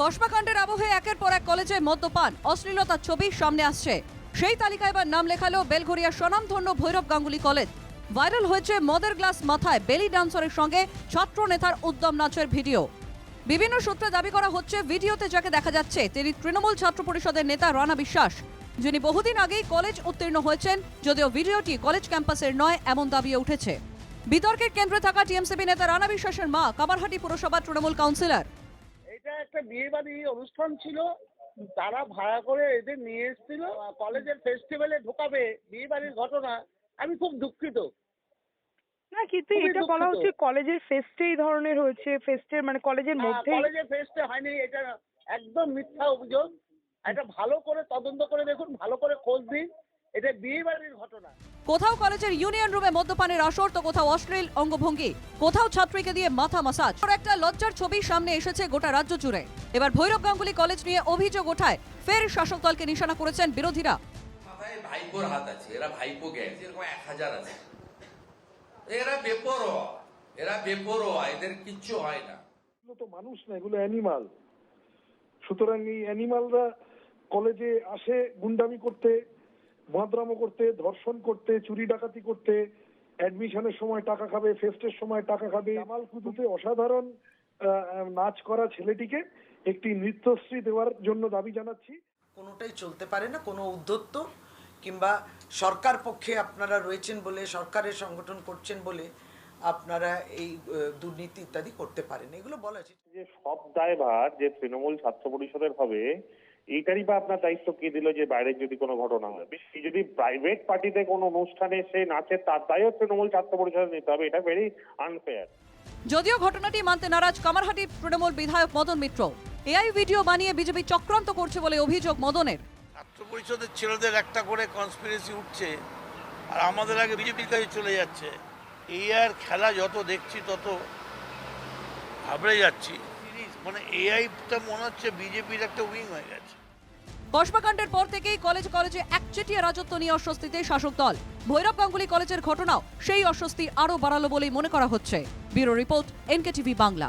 কসবাকাণ্ডের আবহে একের পর এক কলেজে মদ্যপান। অশ্লীলতার ছবি সামনে আসছে। সেই তালিকায় এবার নাম লেখালো বেলঘরিয়া স্বনামধন্য ভৈরব গাঙ্গুলি কলেজ। ভাইরাল হয়েছে মদের গ্লাস মাথায় বেলি ডান্সারের সঙ্গে ছাত্র নেতার উদ্যম নাচের ভিডিও। বিভিন্ন সূত্রে দাবি করা হচ্ছে, ভিডিওতে যাকে দেখা যাচ্ছে, তিনি তৃণমূল ছাত্র পরিষদের নেতা রানা বিশ্বাস, যিনি বহুদিন আগেই কলেজ উত্তীর্ণ হয়েছেন, যদিও ভিডিওটি কলেজ ক্যাম্পাসের নয়, এমন দাবিও উঠেছে। বিতর্কের কেন্দ্রে থাকা টিএমসিপি নেতা রানা বিশ্বাসের মা, কামারহাটি পুরসভার তৃণমূল কাউন্সিলর। একটা বিয়ে বাড়ি অনুষ্ঠান ছিল তারা ভাড়া করে এদের নিয়ে এসেছিল কলেজের ফেস্টিভ্যালে ঢোকাবে বিয়ে বাড়ির ঘটনা। আমি খুব দুঃখিত। না কিন্তু এটা বলা হচ্ছে কলেজের ফেস্টে এই ধরনের হয়েছে ফেস্টের মানে কলেজের আহ, মধ্যেই। কলেজের ফেস্টে হয়নি এটা একদম মিথ্যা অভিযোগ। এটা ভালো করে তদন্ত করে দেখুন ভালো করে খোঁজ দিন এটা বিয়ে বাড়ির ঘটনা। কোথাও কলেজের ইউনিয়ন রুমে মদ্যপানের আসর তো কোথাও অশ্লীল অঙ্গভঙ্গি। কোথাও ছাত্রীকে দিয়ে মাথা মাসাজ। একটা লজ্জার ছবি সামনে এসেছে গোটা রাজ্য জুড়ে। এবার ভৈরব গাঙ্গুলি কলেজ নিয়ে অভিযোগ ওঠায় ফের শাসক দলকে নিশানা করেছেন বিরোধীরা। মাথায় ভাইপোর হাত আছে এরা ভাইপো গ্যাং এরকম এক হাজার আছে। এরা বেপরোয়া এরা বেপরোয়া এদের কিচ্ছু হয় না। এগুলো তো মানুষ না এগুলো অ্যানিমাল সুতরাং এই অ্যানিমালরা কলেজে আসে গুন্ডামি করতে মাদ্রামো করতে ধর্ষণ করতে চুরি ডাকাতি করতে অ্যাডমিশনের সময় টাকা খাবে ফেস্টের সময় টাকা খাবে। জামাল কুতুতে অসাধারণ নাচ করা ছেলেটিকে একটি নৃত্যশ্রী দেওয়ার জন্য দাবি জানাচ্ছি। কোনোটাই চলতে পারে না কোনো উদ্ধত্ত কিংবা সরকার পক্ষে আপনারা রয়েছেন বলে সরকারের সংগঠন করছেন বলে আপনারা এই দুর্নীতি ইত্যাদি করতে পারেন। এগুলো বলা আছে যে সব দায়ভার যে তৃণমূল ছাত্র পরিষদের হবে এইটারই বা আপনার দায়িত্ব কে দিল যে বাইরের যদি কোনো ঘটনা হয়? বেশি যদি প্রাইভেট পার্টিতে কোনো অনুষ্ঠানে সে নাচে তার দায়ও তৃণমূল ছাত্র পরিষদের নিতে হবে। এটা ভেরি আনফেয়ার যদিও ঘটনাটি মানতে নারাজ কামারহাটি তৃণমূল বিধায়ক মদন মিত্র। এআই ভিডিও বানিয়ে বিজেপি চক্রান্ত করছে বলে অভিযোগ মদনের। ছাত্র পরিষদের ছেলেদের একটা করে কনস্পিরেসি উঠছে আর আমাদের আগে বিজেপির কাছে চলে যাচ্ছে। এই আর খেলা যত দেখছি তত ঘাবড়ে যাচ্ছি। মানে এআইটা মনে হচ্ছে বিজেপির একটা উইং হয়ে গেছে। কসবাকাণ্ডের পর থেকেই কলেজ কলেজে একচেটিয়া রাজত্ব নিয়ে অস্বস্তিতে শাসক দল। ভৈরব গাঙ্গুলি কলেজের ঘটনাও সেই অস্বস্তি আরও বাড়ালো বলেই মনে করা হচ্ছে। Bureau report NK TV Bangla.